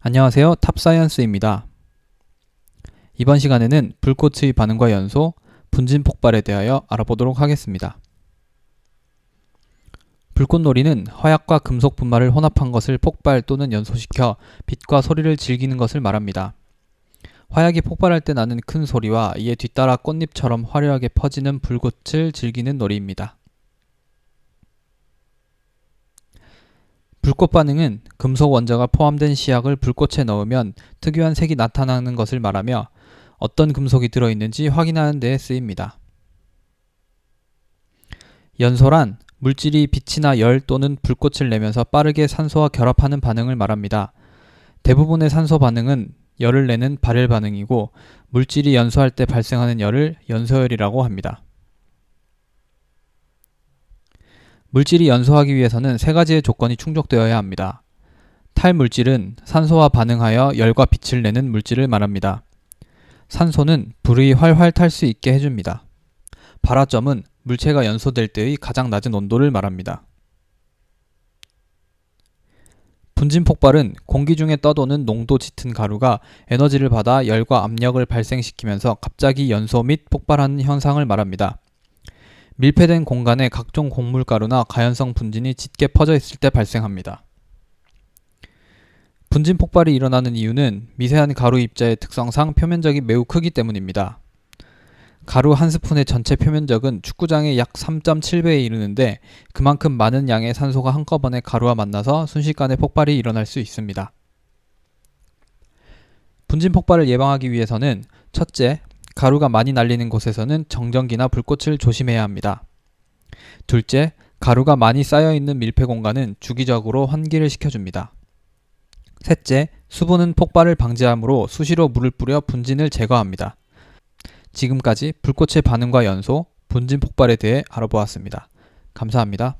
안녕하세요. 탑사이언스입니다. 이번 시간에는 불꽃의 반응과 연소, 분진 폭발에 대하여 알아보도록 하겠습니다. 불꽃놀이는 화약과 금속 분말을 혼합한 것을 폭발 또는 연소시켜 빛과 소리를 즐기는 것을 말합니다. 화약이 폭발할 때 나는 큰 소리와 이에 뒤따라 꽃잎처럼 화려하게 퍼지는 불꽃을 즐기는 놀이입니다. 불꽃 반응은 금속 원자가 포함된 시약을 불꽃에 넣으면 특유한 색이 나타나는 것을 말하며 어떤 금속이 들어있는지 확인하는 데 쓰입니다. 연소란 물질이 빛이나 열 또는 불꽃을 내면서 빠르게 산소와 결합하는 반응을 말합니다. 대부분의 산소 반응은 열을 내는 발열 반응이고 물질이 연소할 때 발생하는 열을 연소열이라고 합니다. 물질이 연소하기 위해서는 세 가지의 조건이 충족되어야 합니다. 탈물질은 산소와 반응하여 열과 빛을 내는 물질을 말합니다. 산소는 불의 활활 탈 수 있게 해줍니다. 발화점은 물체가 연소될 때의 가장 낮은 온도를 말합니다. 분진 폭발은 공기 중에 떠도는 농도 짙은 가루가 에너지를 받아 열과 압력을 발생시키면서 갑자기 연소 및 폭발하는 현상을 말합니다. 밀폐된 공간에 각종 곡물가루나 가연성 분진이 짙게 퍼져 있을 때 발생합니다. 분진 폭발이 일어나는 이유는 미세한 가루 입자의 특성상 표면적이 매우 크기 때문입니다. 가루 한 스푼의 전체 표면적은 축구장의 약 3.7배에 이르는데 그만큼 많은 양의 산소가 한꺼번에 가루와 만나서 순식간에 폭발이 일어날 수 있습니다. 분진 폭발을 예방하기 위해서는 첫째, 가루가 많이 날리는 곳에서는 정전기나 불꽃을 조심해야 합니다. 둘째, 가루가 많이 쌓여 있는 밀폐 공간은 주기적으로 환기를 시켜줍니다. 셋째, 수분은 폭발을 방지하므로 수시로 물을 뿌려 분진을 제거합니다. 지금까지 불꽃의 반응과 연소, 분진 폭발에 대해 알아보았습니다. 감사합니다.